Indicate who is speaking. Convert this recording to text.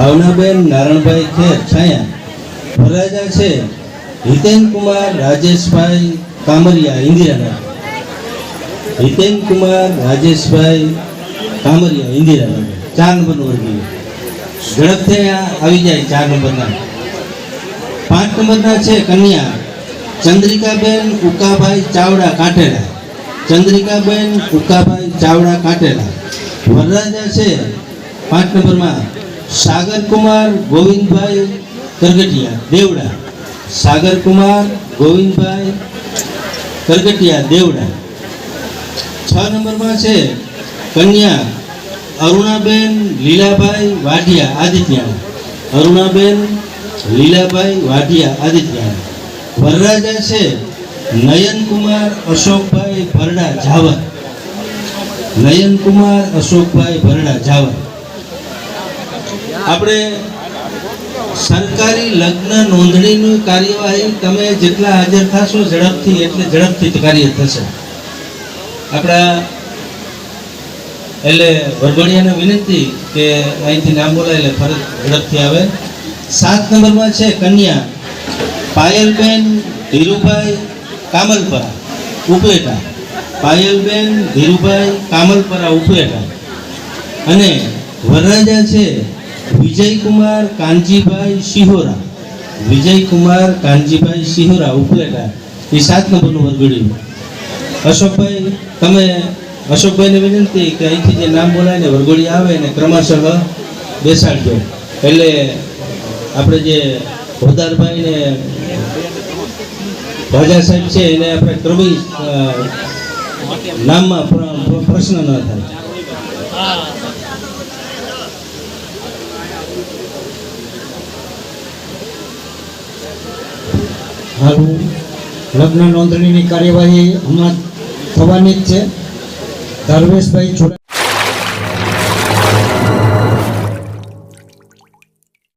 Speaker 1: ભાવનાબેન નારણભાઈ ખેર છાયા. ભરાજા છે હિતેન કુમાર રાજેશભાઈ કામરિયા ઇન્દિરાનગર હિતેન કુમાર રાજેશભાઈ કામરિયા ઇન્દિરાનગર ચાર નંબરનું વર્ગી. આ આવી જાય ચાર નંબરના. પાંચ નંબરના છે કન્યા. ચંદ્રિકાબેન ઉકાભાઈ ચાવડા, કાંઠેડા. ચંદ્રિકાબેન ઉકાભાઈ ચાવડા, કાંઠેડા. વરરાજા છે પાંચ નંબરમાં. સાગરકુમાર ગોવિંદભાઈ કરગટિયા, દેવડા. સાગરકુમાર ગોવિંદભાઈ કરગટિયા, દેવડા. છ નંબરમાં છે કન્યા અરુણાબેન લીલાભાઈ વાઢિયા આદિત્યાણી અરુણાબેન લીલાભાઈ વાઢિયા આદિત્યાણી વરરાજા છે નયનકુમાર અશોકભાઈ ભરડા જાવર નયનકુમાર અશોકભાઈ ભરડા, ઝાવર. આપણે સરકારી લગ્ન નોંધણીની કાર્યવાહી તમે જેટલા હાજર થશો ઝડપથી, એટલે ઝડપથી કાર્ય થશે. આપણા એટલે વરઘોડિયાને વિનંતી કે અહીંથી નામ બોલાય એટલે ફરજ ઝડપથી આવે. સાત નંબરમાં છે કન્યા, પાયલબેન ધીરુભાઈ કામલપરા, ઉપેટા. પાયલબેન ધીરુભાઈ કામલપરા, ઉપેટા. અને વરરાજા છે વિજયકુમાર કાનજીભાઈ શિહોરા. વિજયકુમાર કાનજીભાઈ શિહોરા, ઉપલેટા. એ સાત નંબરનું વરઘોડિયું અશોકભાઈ, તમે અશોકભાઈને વિનંતી કે અહીંથી જે નામ બોલાય ને વરઘોડી આવે ને ક્રમશઃ બેસાડજો. એટલે આપણે જે હોદારભાઈ ને રાજા સાહેબ છે એને આપણે ક્રમિક નામમાં પ્ર- પ્ર- પ્રશ્ન ન થાય.
Speaker 2: હાલ લગ્ન નોંધણીની કાર્યવાહી હમણાં થવાની જ છે. ધર્મેશભાઈ